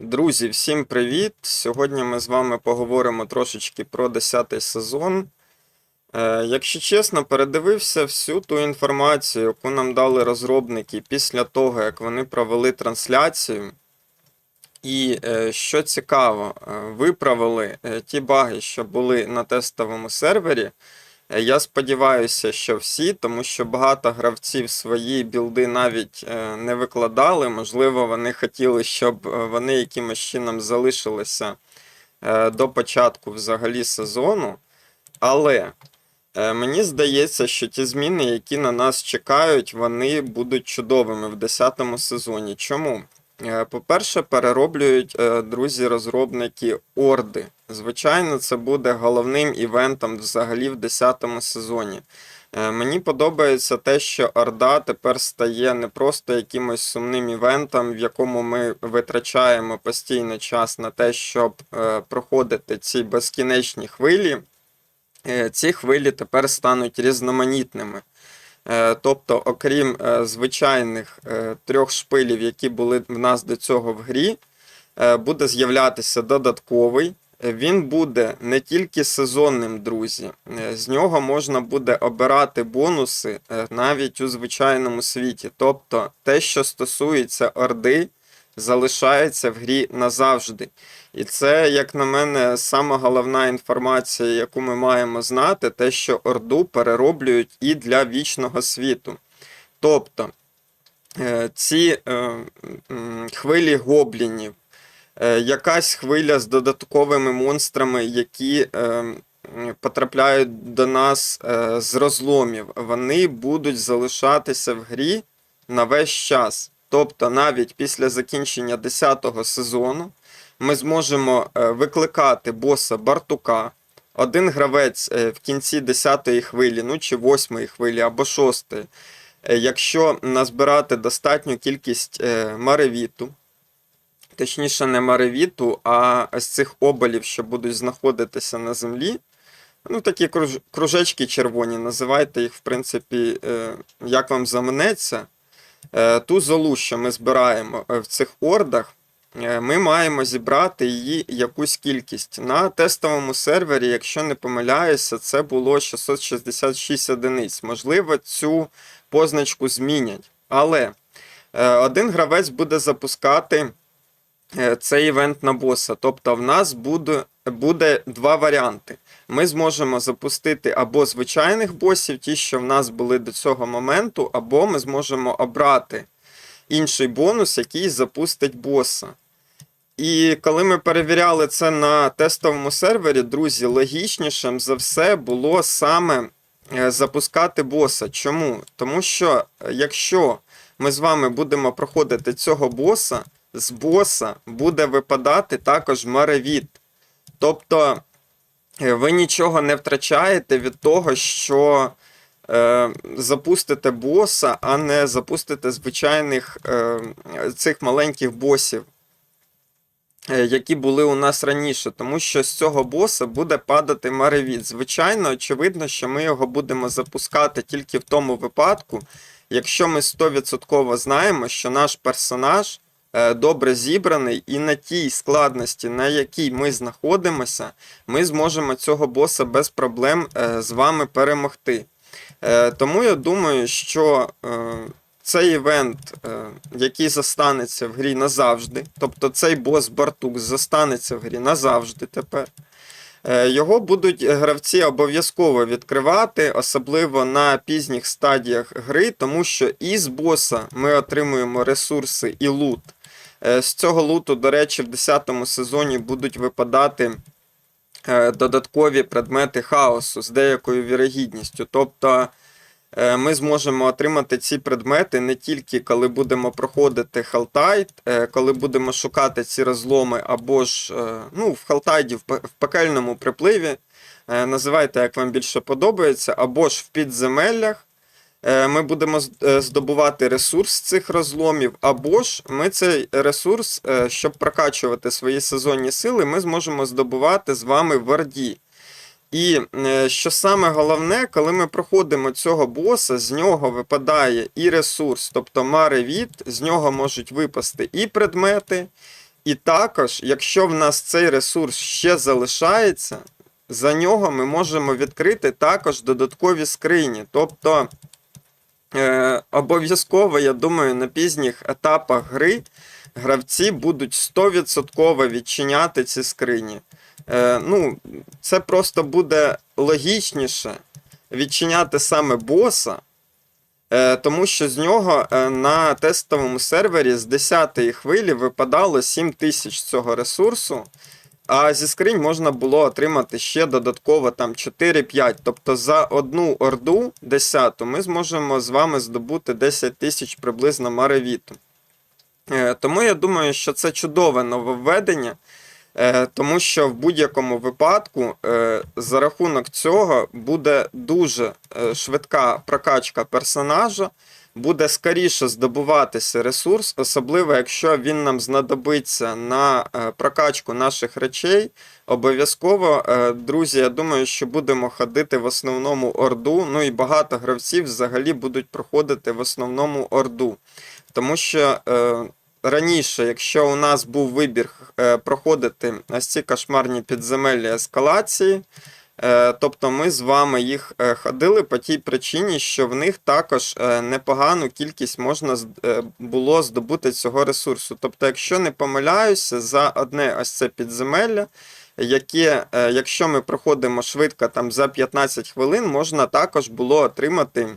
Друзі, всім привіт! Сьогодні ми з вами поговоримо трошечки про 10 сезон. Е, якщо чесно, передивився всю ту інформацію, яку нам дали розробники після того, як вони провели трансляцію. І е, що цікаво, е, виправили ті баги, що були на тестовому сервері. Е, Я сподіваюся, що всі, тому що багато гравців свої білди навіть е, не викладали. Можливо, вони хотіли, щоб е, вони якимось чином залишилися до початку взагалі сезону. Але мені здається, що ті зміни, які на нас чекають, вони будуть чудовими в 10 сезоні. Чому? По-перше, перероблюють друзі-розробники орди. Звичайно, це буде головним івентом взагалі в 10 сезоні. Е, Мені подобається те, що Орда тепер стає не просто якимось сумним івентом, в якому ми витрачаємо постійно час на те, щоб е, проходити ці безкінечні хвилі. Е, Ці хвилі тепер стануть різноманітними. Тобто, окрім звичайних трьох шпилів, які були в нас до цього в грі, буде з'являтися додатковий. Він буде не тільки сезонним, друзі. Е, З нього можна буде обирати бонуси е, навіть у звичайному світі. Тобто, те, що стосується Орди, залишається в грі назавжди. І це, як на мене, сама головна інформація, яку ми маємо знати, те, що Орду перероблюють і для вічного світу. Тобто е, ці хвилі гоблінів, якась хвиля з додатковими монстрами, які е, потрапляють до нас е, з розломів, вони будуть залишатися в грі на весь час. Тобто, навіть після закінчення 10-го сезону ми зможемо е, викликати боса Бартука. Один гравець е, в кінці 10-ї хвилі, ну чи 8-ї хвилі або 6-ї, е, якщо назбирати достатню кількість е, маревіту, точніше не маревіту, а з цих обалів, що будуть знаходитися на землі, ну такі круж- кружечки червоні, називайте їх, в принципі, е, як вам заманеться. Е, Ту золу, що ми збираємо е, в цих ордах, ми маємо зібрати її якусь кількість. На тестовому сервері, якщо не помиляюся, це було 666 одиниць. Можливо, цю позначку змінять. Але один гравець буде запускати цей івент на боса. Тобто в нас буде, буде два варіанти. Ми зможемо запустити або звичайних босів, ті, що в нас були до цього моменту, або ми зможемо обрати інший бонус, який запустить боса. І коли ми перевіряли це на тестовому сервері, друзі, логічнішим за все було саме е, запускати боса. Чому? Тому що е, якщо ми з вами будемо проходити цього боса, з боса буде випадати також маревіт. Тобто е, ви нічого не втрачаєте від того, що е, запустите боса, а не запустите звичайних е, цих маленьких босів, е, які були у нас раніше. Тому що з цього боса буде падати маревіт. Звичайно, очевидно, що ми його будемо запускати тільки в тому випадку, якщо ми 100% знаємо, що наш персонаж добре зібраний, і на тій складності, на якій ми знаходимося, ми зможемо цього боса без проблем е, з вами перемогти. Е, Тому я думаю, що е, цей івент, е, який застанеться в грі назавжди, тобто цей бос Бартук застанеться в грі назавжди тепер. Е, Його будуть гравці обов'язково відкривати, особливо на пізніх стадіях гри, тому що із боса ми отримуємо ресурси і лут. Е, З цього луту, до речі, в 10 сезоні будуть випадати е, додаткові предмети хаосу з деякою вірогідністю. Тобто е, ми зможемо отримати ці предмети не тільки коли будемо проходити Халтайд, коли будемо шукати ці розломи, або ж ну, в Халтайді, в пекельному припливі, називайте, як вам більше подобається, або ж в підземеллях. Е, Ми будемо е, здобувати ресурс цих розломів, або ж ми цей ресурс, е, щоб прокачувати свої сезонні сили, ми зможемо здобувати з вами в Орді. І що саме головне, коли ми проходимо цього боса, з нього випадає і ресурс, тобто маревіт, з нього можуть випасти і предмети, І також, якщо в нас цей ресурс ще залишається, за нього ми можемо відкрити також додаткові скрині. Тобто обов'язково, я думаю, на пізніх етапах гри гравці будуть 100% відчиняти ці скрині. Е, ну, це просто буде логічніше відчиняти саме боса, е, тому що з нього е, на тестовому сервері з 10-ї хвилі випадало 7 тисяч цього ресурсу. А зі скринь можна було отримати ще додатково там 4-5. Тобто за одну орду 10 ми зможемо з вами здобути 10 тисяч приблизно маревіту. Е, Тому я думаю, що це чудове нововведення, е, тому що в будь-якому випадку е, за рахунок цього буде дуже швидка прокачка персонажа, буде скоріше здобуватися ресурс, особливо якщо він нам знадобиться на е, прокачку наших речей. Обов'язково, е, друзі, я думаю, що будемо ходити в основному орду. Ну і багато гравців взагалі будуть проходити в основному орду. Тому що е, раніше, якщо у нас був вибір проходити ось ці кошмарні підземелля ескалації, тобто ми з вами їх е, ходили по тій причині, що в них також е, непогану кількість можна е, було здобути цього ресурсу. Тобто, якщо не помиляюся, за одне ось це підземелля, яке, е, якщо ми проходимо швидко там за 15 хвилин, можна також було отримати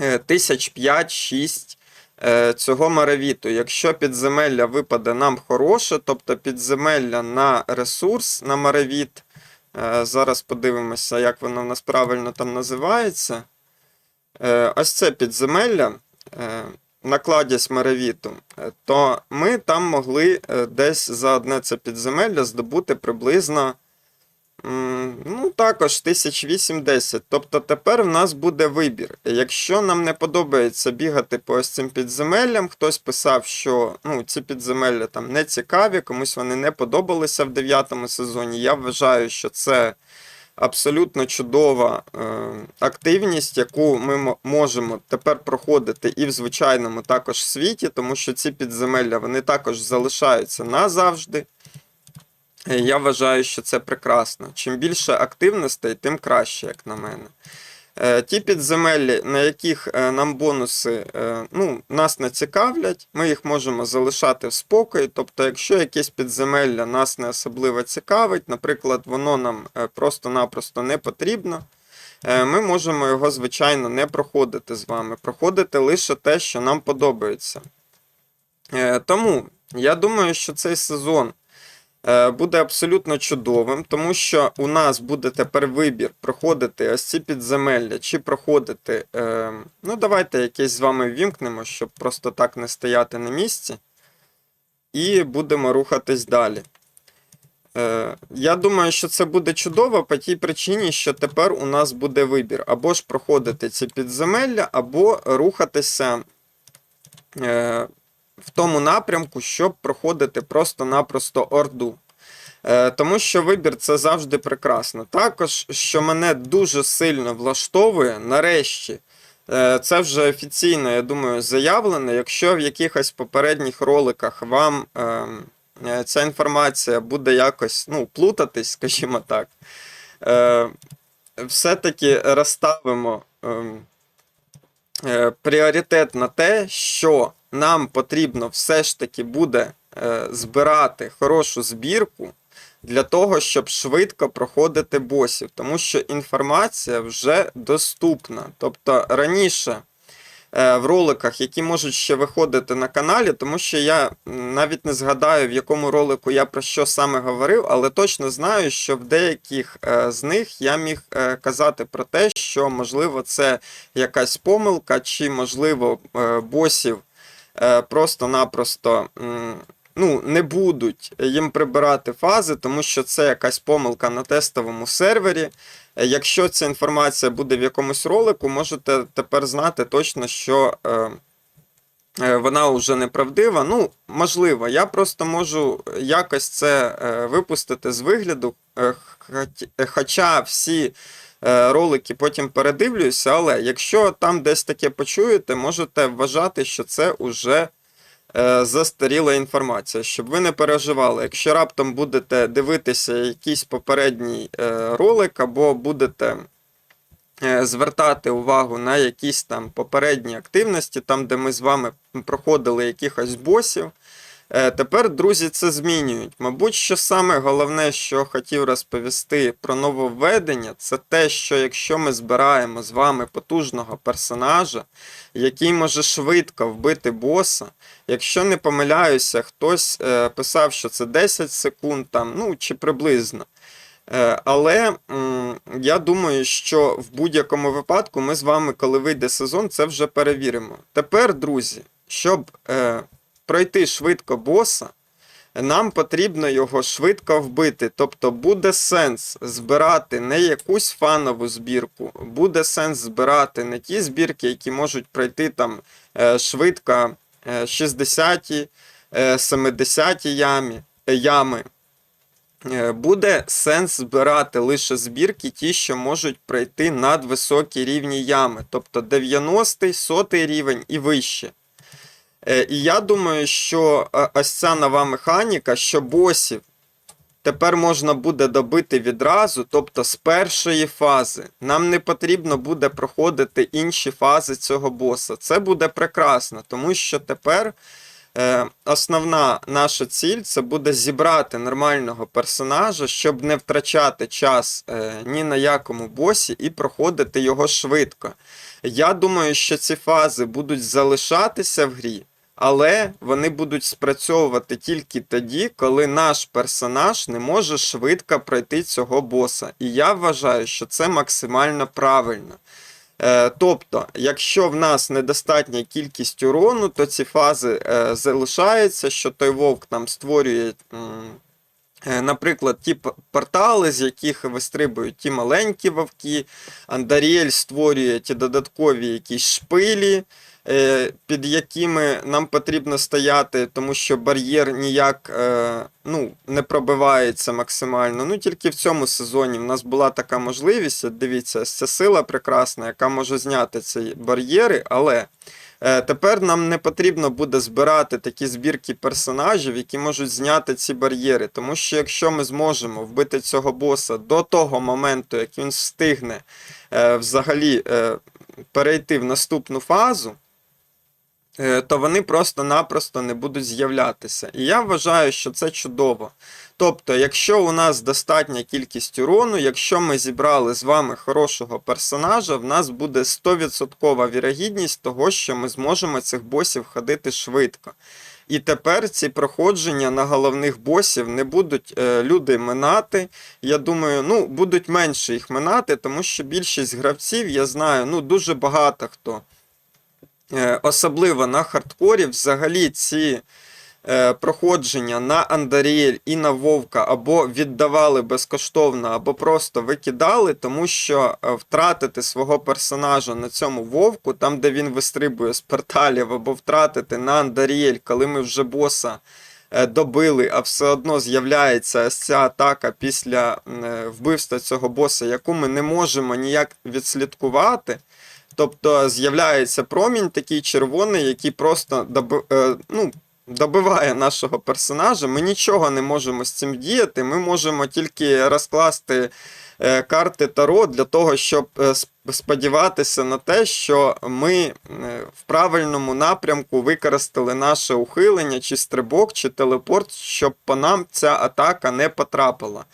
е, тисяч 5-6 е, цього маравіту. Якщо підземелля випаде нам хороше, тобто підземелля на ресурс, на маравіт, е, зараз подивимося, як воно в нас правильно там називається. Е, Ось це підземелля е, на кладязь маравіту, е, то ми там могли е, десь за одне це підземелля здобути приблизно Ну, також 1008-10. Тобто тепер в нас буде вибір. Якщо нам не подобається бігати по ось цим підземеллям, хтось писав, що ну, ці підземелля там не цікаві, комусь вони не подобалися в 9 сезоні. Я вважаю, що це абсолютно чудова е, активність, яку ми можемо тепер проходити і в звичайному також світі, тому що ці підземелля вони також залишаються назавжди. Я вважаю, що це прекрасно. Чим більше активностей, тим краще, як на мене. Е, Ті підземеллі, на яких е, нам бонуси е, ну, нас не цікавлять, ми їх можемо залишати в спокої. Тобто, якщо якесь підземелля нас не особливо цікавить, наприклад, воно нам просто-напросто не потрібно, ми можемо його, звичайно, не проходити з вами, проходити лише те, що нам подобається. Тому я думаю, що цей сезон буде абсолютно чудовим, тому що у нас буде тепер вибір проходити ось ці підземелля, чи проходити. Е, ну, давайте якесь з вами ввімкнемо, щоб просто так не стояти на місці. І будемо рухатись далі. Е, я думаю, що це буде чудово по тій причині, що тепер у нас буде вибір: або ж проходити ці підземелля, або рухатися е, в тому напрямку, щоб проходити просто-напросто орду. Е, Тому що вибір це завжди прекрасно. Також, що мене дуже сильно влаштовує, нарешті, е, це вже офіційно, я думаю, заявлено. Якщо в якихось попередніх роликах вам ем, е, ця інформація буде якось ну, плутатись, скажімо так, все-таки розставимо ем, пріоритет на те, що нам потрібно все ж таки буде е, збирати хорошу збірку для того, щоб швидко проходити босів, тому що інформація вже доступна. Тобто раніше е, в роликах, які можуть ще виходити на каналі, тому що я навіть не згадаю, в якому ролику я про що саме говорив, але точно знаю, що в деяких е, з них я міг казати про те, що можливо це якась помилка, чи можливо босів просто-напросто. Ну, не будуть їм прибирати фази, тому що це якась помилка на тестовому сервері. Е, Якщо ця інформація буде в якомусь ролику, можете тепер знати точно, що е, е, вона вже неправдива. Ну, можливо, я просто можу якось це е, випустити з вигляду, е, хоч- е, хоча всі е, ролики потім передивлююся, але якщо там десь таке почуєте, можете вважати, що це уже е, застаріла інформація, щоб ви не переживали. Якщо раптом будете дивитися якийсь попередній е, ролик або будете е, звертати увагу на якісь там попередні активності, там, де ми з вами проходили якихось босів. Е, Тепер, друзі, це змінюють. Мабуть, що саме головне, що хотів розповісти про нововведення, це те, що якщо ми збираємо з вами потужного персонажа, який може швидко вбити боса, якщо не помиляюся, хтось е, писав, що це 10 секунд, там, ну чи приблизно. Е, Але я думаю, що в будь-якому випадку ми з вами, коли вийде сезон, це вже перевіримо. Тепер, друзі, щоб пройти швидко боса, нам потрібно його швидко вбити. Тобто буде сенс збирати не якусь фанову збірку, буде сенс збирати не ті збірки, які можуть пройти там е, швидко е, 60-ті, е, 70-ті ямі, е, ями. Е, Буде сенс збирати лише збірки, ті, що можуть пройти надвисокі рівні ями, тобто 90-й, 100 рівень і вище. Е, І я думаю, що е, ось ця нова механіка, що босів тепер можна буде добити відразу, тобто з першої фази. Нам не потрібно буде проходити інші фази цього боса. Це буде прекрасно, тому що тепер е, основна наша ціль це буде зібрати нормального персонажа, щоб не втрачати час ні на якому босі і проходити його швидко. Я думаю, що ці фази будуть залишатися в грі, але вони будуть спрацьовувати тільки тоді, коли наш персонаж не може швидко пройти цього боса. І я вважаю, що це максимально правильно. Е, тобто, якщо в нас недостатня кількість урону, то ці фази е, залишаються, що той вовк нам створює. е, Наприклад, ті портали, з яких вистрибують ті маленькі вовки, Андаріель створює ті додаткові якісь шпилі, під якими нам потрібно стояти, тому що бар'єр ніяк е, ну, не пробивається максимально. Ну, тільки в цьому сезоні в нас була така можливість. Дивіться, ця сила прекрасна, яка може зняти ці бар'єри, але. Е, Тепер нам не потрібно буде збирати такі збірки персонажів, які можуть зняти ці бар'єри. Тому що якщо ми зможемо вбити цього боса до того моменту, як він встигне е, взагалі е, перейти в наступну фазу, е, то вони просто-напросто не будуть з'являтися. І я вважаю, що це чудово. Тобто, якщо у нас достатня кількість урону, якщо ми зібрали з вами хорошого персонажа, в нас буде 100% вірогідність того, що ми зможемо цих босів ходити швидко. І тепер ці проходження на головних босів не будуть е, люди минати. Я думаю, ну, будуть менше їх минати, тому що більшість гравців, я знаю, ну, дуже багато хто. Е, особливо на хардкорі, взагалі ці е, проходження на Андаріель і на Вовка або віддавали безкоштовно, або просто викидали, тому що е, втратити свого персонажа на цьому Вовку, там де він вистрибує з порталів, або втратити на Андаріель, коли ми вже боса добили, а все одно з'являється ця атака після вбивства цього боса, яку ми не можемо ніяк відслідкувати. Тобто з'являється промінь такий червоний, який просто е, ну, добиває нашого персонажа. Ми нічого не можемо з цим діяти. Ми можемо тільки розкласти е, карти Таро для того, щоб е, сподіватися на те, що ми в правильному напрямку використали наше ухилення, чи стрибок, чи телепорт, щоб по нам ця атака не потрапила.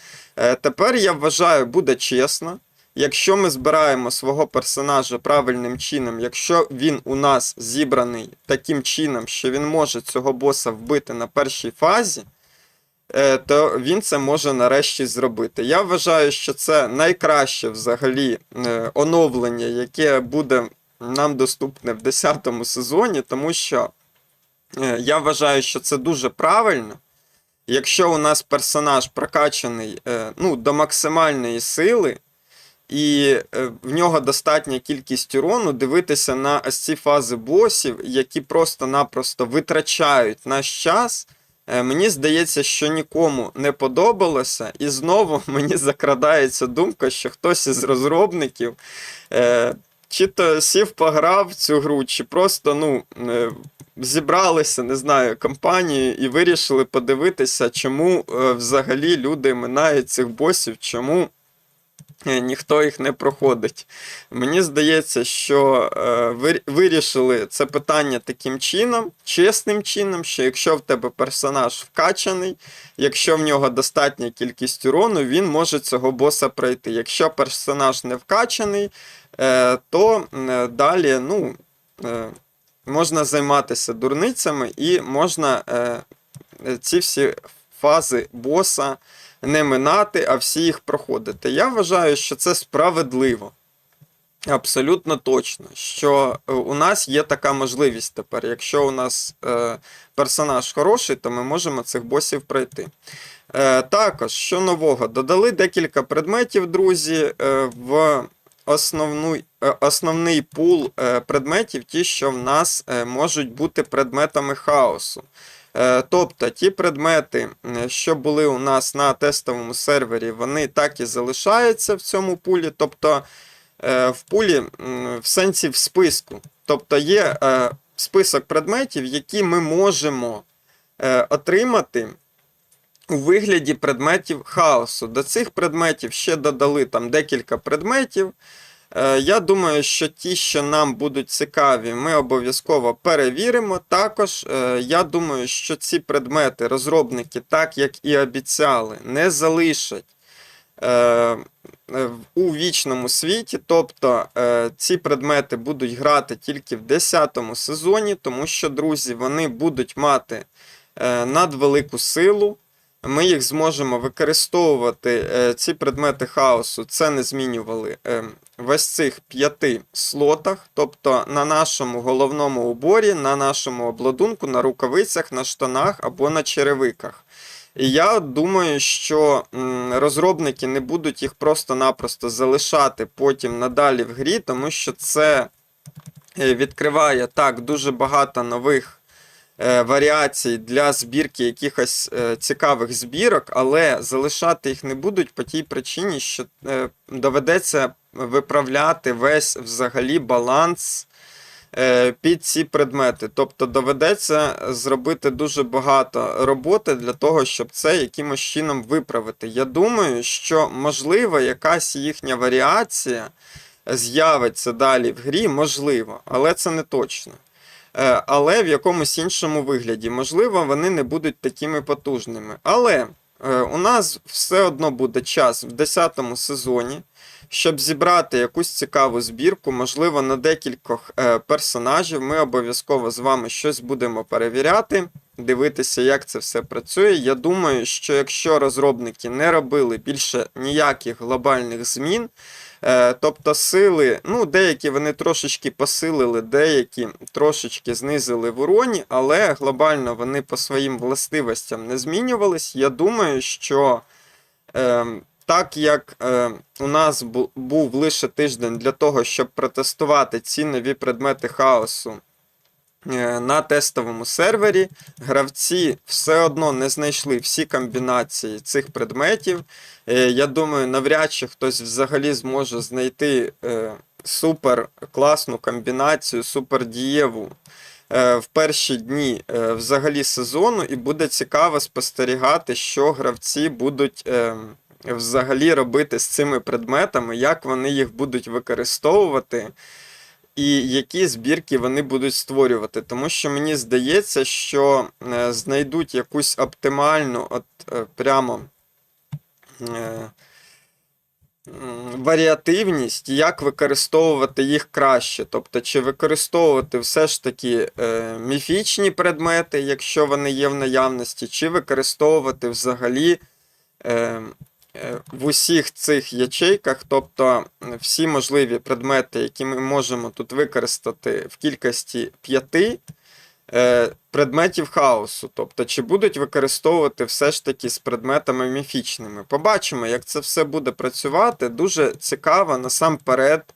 Тепер я вважаю, буде чесно. Якщо ми збираємо свого персонажа правильним чином, якщо він у нас зібраний таким чином, що він може цього боса вбити на першій фазі, е, то він це може нарешті зробити. Я вважаю, що це найкраще взагалі е, оновлення, яке буде нам доступне в 10 сезоні, тому що е, я вважаю, що це дуже правильно. Якщо у нас персонаж прокачаний ну, до максимальної сили, і е, в нього достатня кількість урону дивитися на ось ці фази босів, які просто-напросто витрачають наш час. Е, Мені здається, що нікому не подобалося, і знову мені закрадається думка, що хтось із розробників е, чи то сів пограв в цю гру, чи просто ну, е, зібралися, не знаю, компанією і вирішили подивитися, чому е, взагалі люди минають цих босів, чому ніхто їх не проходить. Мені здається, що е, ви- вирішили це питання таким чином, чесним чином, що якщо в тебе персонаж вкачаний, якщо в нього достатня кількість урону, він може цього боса пройти. Якщо персонаж не вкачаний, е, то е, далі, ну. е, можна займатися дурницями і можна е, е, ці всі фази боса не минати, а всі їх проходити. Я вважаю, що це справедливо. Абсолютно точно, що е, у нас є така можливість тепер. Якщо у нас е, персонаж хороший, то ми можемо цих босів пройти. Е, також, що нового, додали декілька предметів, друзі, е, в основну, е, основний пул е, предметів, ті, що в нас е, можуть бути предметами хаосу. Е, Тобто ті предмети, е, що були у нас на тестовому сервері, вони так і залишаються в цьому пулі. Тобто е, в пулі в сенсі в списку. Тобто є список предметів, які ми можемо отримати у вигляді предметів хаосу. До цих предметів ще додали там декілька предметів. Е, Я думаю, що ті, що нам будуть цікаві, ми обов'язково перевіримо. Також е, я думаю, що ці предмети розробники, так як і обіцяли, не залишать е, у вічному світі. Тобто ці предмети будуть грати тільки в 10 сезоні, тому що, друзі, вони будуть мати надвелику силу. Ми їх зможемо використовувати е, ці предмети хаосу. Це не змінювали е, в ось цих п'яти слотах, тобто на нашому головному уборі, на нашому обладунку, на рукавицях, на штанах або на черевиках. І я думаю, що розробники не будуть їх просто-напросто залишати потім надалі в грі, тому що це е, відкриває так дуже багато нових варіацій для збірки якихось е, цікавих збірок, але залишати їх не будуть по тій причині, що е, доведеться виправляти весь взагалі баланс е, під ці предмети. Тобто доведеться зробити дуже багато роботи для того, щоб це якимось чином виправити. Я думаю, що можливо якась їхня варіація з'явиться далі в грі, можливо, але це не точно. Е, Але в якомусь іншому вигляді. Можливо, вони не будуть такими потужними. Але е, у нас все одно буде час в 10 сезоні, щоб зібрати якусь цікаву збірку, можливо, на декількох е, персонажів. Ми обов'язково з вами щось будемо перевіряти, дивитися, як це все працює. Я думаю, що якщо розробники не робили більше ніяких глобальних змін, Е, Тобто сили, ну, деякі вони трошечки посилили, деякі трошечки знизили в уроні, але глобально вони по своїм властивостям не змінювались. Я думаю, що е, так як е, у нас був лише тиждень для того, щоб протестувати ці нові предмети хаосу на тестовому сервері, гравці все одно не знайшли всі комбінації цих предметів. Е, Я думаю, навряд чи хтось взагалі зможе знайти е, супер класну комбінацію, супер дієву е, в перші дні е, взагалі сезону, і буде цікаво спостерігати, що гравці будуть е, взагалі робити з цими предметами, як вони їх будуть використовувати. І які збірки вони будуть створювати. Тому що мені здається, що е, знайдуть якусь оптимальну, от е, прямо е, варіативність, як використовувати їх краще. Тобто, чи використовувати все ж таки міфічні предмети, якщо вони є в наявності, чи використовувати взагалі. Е, В усіх цих ячейках, тобто всі можливі предмети, які ми можемо тут використати в кількості п'яти е, предметів хаосу. Тобто, чи будуть використовувати все ж таки з предметами міфічними. Побачимо, як це все буде працювати. Дуже цікаво насамперед,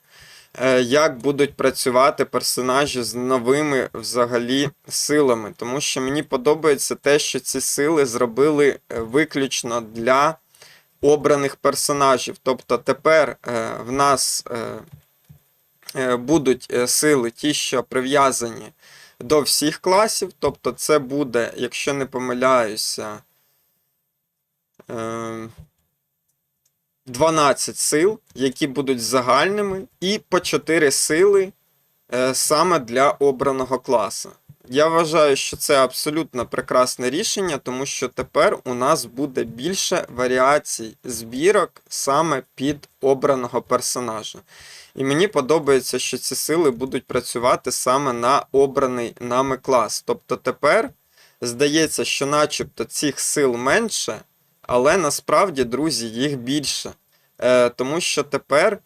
е, як будуть працювати персонажі з новими взагалі силами. Тому що мені подобається те, що ці сили зробили виключно для обраних персонажів. Тобто тепер е, в нас е, е, будуть сили ті, що прив'язані до всіх класів. Тобто, це буде, якщо не помиляюся, е, 12 сил, які будуть загальними, і по 4 сили саме для обраного класу. Я вважаю, що це абсолютно прекрасне рішення, тому що тепер у нас буде більше варіацій збірок саме під обраного персонажа. І мені подобається, що ці сили будуть працювати саме на обраний нами клас. Тобто тепер здається, що начебто цих сил менше, але насправді, друзі, їх більше. Е, тому що тепер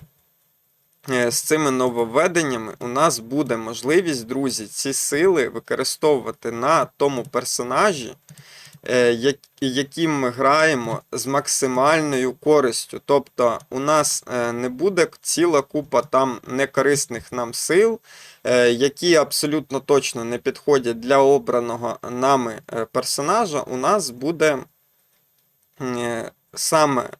з цими нововведеннями у нас буде можливість, друзі, ці сили використовувати на тому персонажі, е, яким ми граємо з максимальною користю. Тобто у нас е, не буде ціла купа там некорисних нам сил, е, які абсолютно точно не підходять для обраного нами е, персонажа. У нас буде е, саме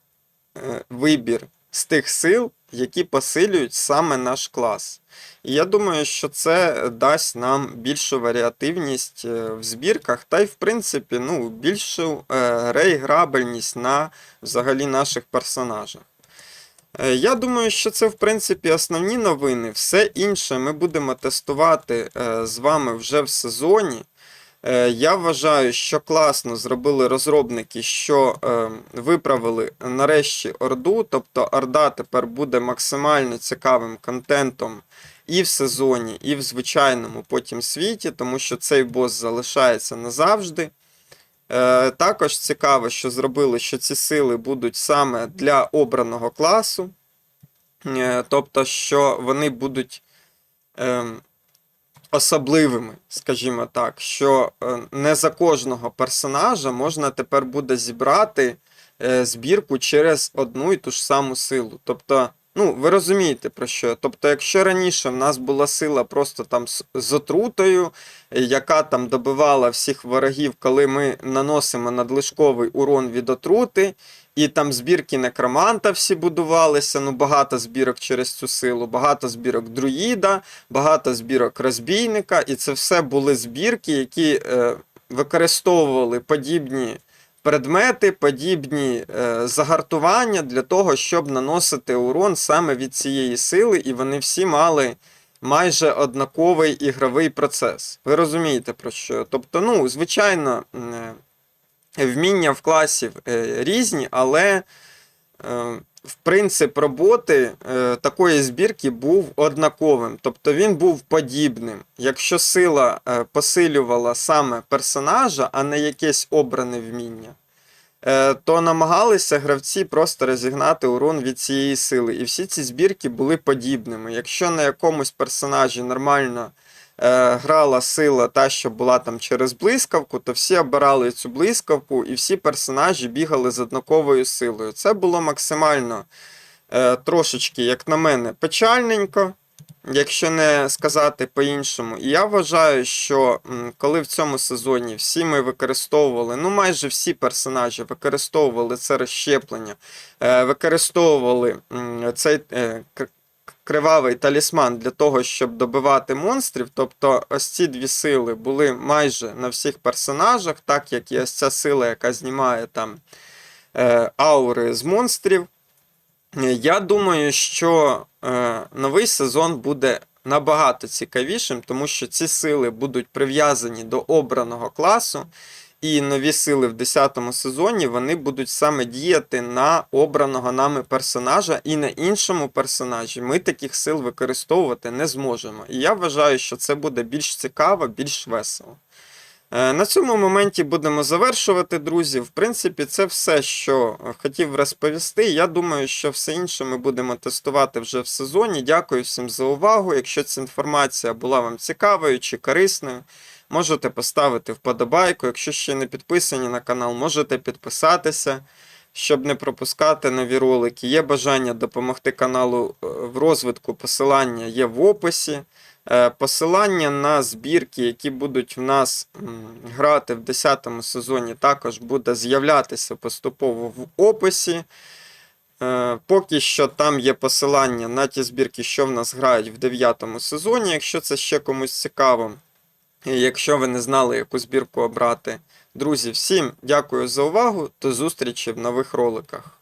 е, вибір з тих сил, які посилюють саме наш клас. І я думаю, що це дасть нам більшу варіативність е, в збірках, та й, в принципі, ну, більшу е, реіграбельність на взагалі наших персонажах. Е, Я думаю, що це, в принципі, основні новини. Все інше ми будемо тестувати з вами вже в сезоні. Е, Я вважаю, що класно зробили розробники, що е, виправили нарешті Орду. Тобто Орда тепер буде максимально цікавим контентом і в сезоні, і в звичайному потім світі, тому що цей бос залишається назавжди. Е, Також цікаво, що зробили, що ці сили будуть саме для обраного класу. Тобто, що вони будуть. Особливими, скажімо так, що е, не за кожного персонажа можна тепер буде зібрати е, збірку через одну і ту ж саму силу. Тобто, ну, ви розумієте про що? Тобто, якщо раніше в нас була сила просто там з- з отрутою, е, яка там добивала всіх ворогів, коли ми наносимо надлишковий урон від отрути, і там збірки некроманта всі будувалися, ну багато збірок через цю силу, багато збірок друїда, багато збірок розбійника, і це все були збірки, які е, використовували подібні предмети, подібні е, загартування для того, щоб наносити урон саме від цієї сили, і вони всі мали майже однаковий ігровий процес. Ви розумієте про що? Тобто, ну, звичайно, е, вміння в класів е, різні, але е, в принцип роботи е, такої збірки був однаковим, тобто він був подібним. Якщо сила посилювала саме персонажа, а не якесь обране вміння, то намагалися гравці просто розігнати урон від цієї сили. І всі ці збірки були подібними. Якщо на якомусь персонажі нормально грала сила та, що була там через блискавку, то всі обирали цю блискавку, і всі персонажі бігали з однаковою силою. Це було максимально е, трошечки, як на мене, печальненько. Якщо не сказати по-іншому, і я вважаю, що коли в цьому сезоні всі ми використовували, ну майже всі персонажі використовували це розщеплення, е, використовували м, цей е, кривавий талісман для того, щоб добивати монстрів. Тобто ось ці дві сили були майже на всіх персонажах, так як і ось ця сила, яка знімає там е, аури з монстрів. Я думаю, що е, новий сезон буде набагато цікавішим, тому що ці сили будуть прив'язані до обраного класу, і нові сили в 10 сезоні вони будуть саме діяти на обраного нами персонажа, і на іншому персонажі ми таких сил використовувати не зможемо. І я вважаю, що це буде більш цікаво, більш весело. Е, На цьому моменті будемо завершувати, друзі. В принципі, це все, що хотів розповісти. Я думаю, що все інше ми будемо тестувати вже в сезоні. Дякую всім за увагу. Якщо ця інформація була вам цікавою чи корисною, можете поставити вподобайку. Якщо ще не підписані на канал, можете підписатися, щоб не пропускати нові ролики. Є бажання допомогти каналу е, в розвитку. Посилання є в описі. Е, Посилання на збірки, які будуть в нас грати в 10 сезоні, також буде з'являтися поступово в описі. Е, Поки що там є посилання на ті збірки, що в нас грають в 9 сезоні, якщо це ще комусь цікаво. Якщо ви не знали, яку збірку обрати. Друзі, всім дякую за увагу. До зустрічі в нових роликах.